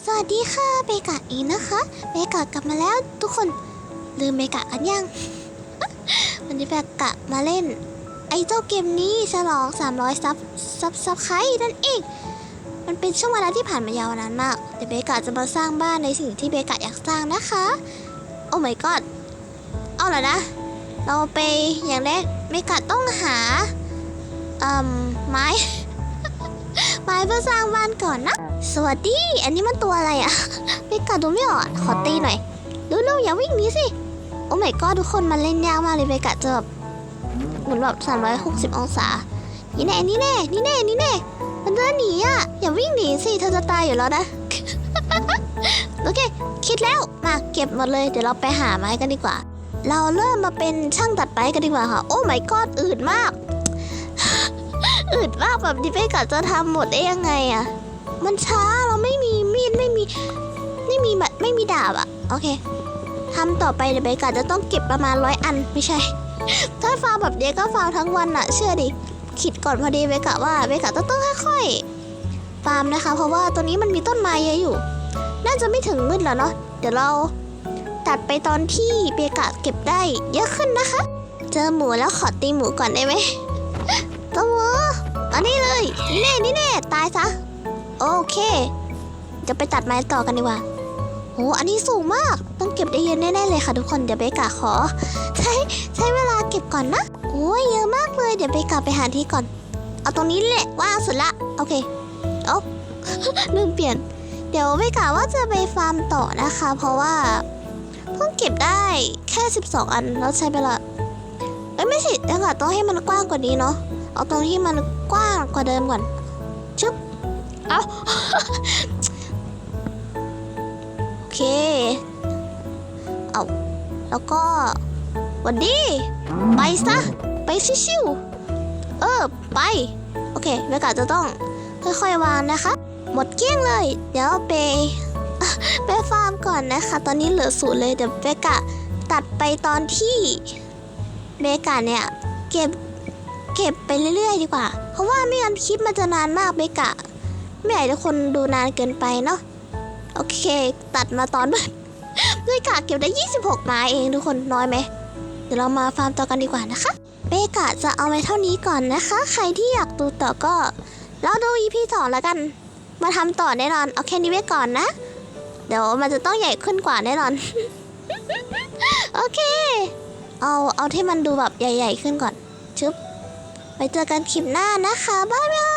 สวัสดีค่ะเบกะอีนะคะเบกะกลับมาแล้วทุกคนลืมเบกะกันยัง วันนี้เบกะมาเล่น ไอ้เจ้าเกมนี้ฉลอง 300 ซับซับซับไคร์นั่นเอง มันเป็นช่วงเวลาที่ผ่านมายาวนานมากเดี๋ยวเบกะจะมาสร้างบ้านในสิ่งที่เบกะอยากสร้างนะคะ โอ้ my god เอาเหรอนะ เราไปอย่างแรกเบกะต้องหาเอ่มไม้ ไม้เพื่อสร้างบ้านก่อนนะ สวัสดี อันนี้มันตัวอะไรอะเบกาดูไม่ออกอะขอตีหน่อยดูดูอย่าวิ่งหนี้สิ โอ้ my god ทุกคนมันเล่นยากมากเลยเบกาจะแบบเหมือนแบบ 360 องศา นี่แน่ นี่แน่ นี่แน่ นี่แน่ มันเดินหนีอะอย่าวิ่งหนีสิ เธอจะตายอยู่แล้วนะ โอเค คิดแล้ว มาเก็บหมดเลย เดี๋ยวเราไปหาไม้กันดีกว่า เราเริ่มมาเป็นช่างตัดไม้กันดีกว่าค่ะ โอ้ my god อืดมาก อืดมากแบบนี้เบกาจะทำหมดได้ยังไงอะมันช้าเราไม่มีมีดไม่มีไม่มีแบบไม่มีดาบอะโอเคทำต่อไปเดี๋ยวเบกาจะต้องเก็บประมาณร้อยอันไม่ใช่ ถ้าฟาร์มแบบเนี้ยก็ฟาร์มทั้งวันอะเชื่อดิคิดก่อนพอดีเบกะว่าเบกะต้องต้องค่อยๆฟาร์มนะคะ เพราะว่าตัวนี้มันมีต้นไม้เยอะอยู่ น่าจะไม่ถึงมืดแล้วเนาะเดี๋ยวเราตัดไปตอนที่เบกะเก็บได้เยอะขึ้นนะคะ เจอหมูแล้วขอตีหมูก่อนได้ไหมตัวหมู อันนี้เลยนี่แน่นี่แน่ตายซะ โอเค จะไปตัดไม้ต่อกันดีกว่าโหอันนี้สูงมาก ต้องเก็บได้เยอะแน่ๆเลยค่ะทุกคน เดี๋ยวเบกาขอ ใช้ใช้เวลาเก็บก่อนนะ โอ้ยเยอะมากเลย เดี๋ยวเบกาไปหาที่ก่อน เอาตรงนี้แหละว่างสุดละ โอเคเอาลืมเปลี่ยน เดี๋ยวเบกาว่าจะไปฟาร์มต่อนะคะ เพราะว่าเพิ่งเก็บได้แค่ 12 อันแล้วใช้ไปละเอ้ยไม่สิเดี๋ยวก่อนต้องให้มันกว้างกว่านี้เนาะ เอาตรงที่มันกว้างกว่าเดิมก่อนชึบเอา โอเค เอาแล้วก็วันดี ไปซะ ไปชิวๆเออ ไป โอเคเบกาจะต้องค่อยๆวางนะคะ หมดเกลี้ยงเลย เดี๋ยวไปไปฟาร์มก่อนนะคะ ตอนนี้เหลือศูนย์เลย เดี๋ยวเบกะตัดไปตอนที่เบกะเนี่ย เก็บ เก็บไปเรื่อยๆ ดีกว่า เพราะว่าไม่งั้นคลิปมันจะนานมากเบกะ ไม่อยากให้ทุกคนดูนานเกินไปเนาะโอเค ตัดมาตอนมืดเบกะเก็บได้ 26 ไม้เองทุกคนน้อยไหมเดี๋ยวเรามาฟาร์มต่อกันดีกว่านะคะเบกะจะเอาไว้เท่านี้ก่อนนะคะ ใครที่อยากดูต่อก็เราดู EP 2แล้วกัน มาทำต่อแน่นอนเอาแค่นี้ไว้ก่อนนะ เดี๋ยวมันจะต้องใหญ่ขึ้นกว่าแน่นอน โอเค เอาเอาที่มันดูแบบใหญ่ ๆ ขึ้นก่อนชึบ เจอกันคลิปหน้านะคะ บ๊ายบาย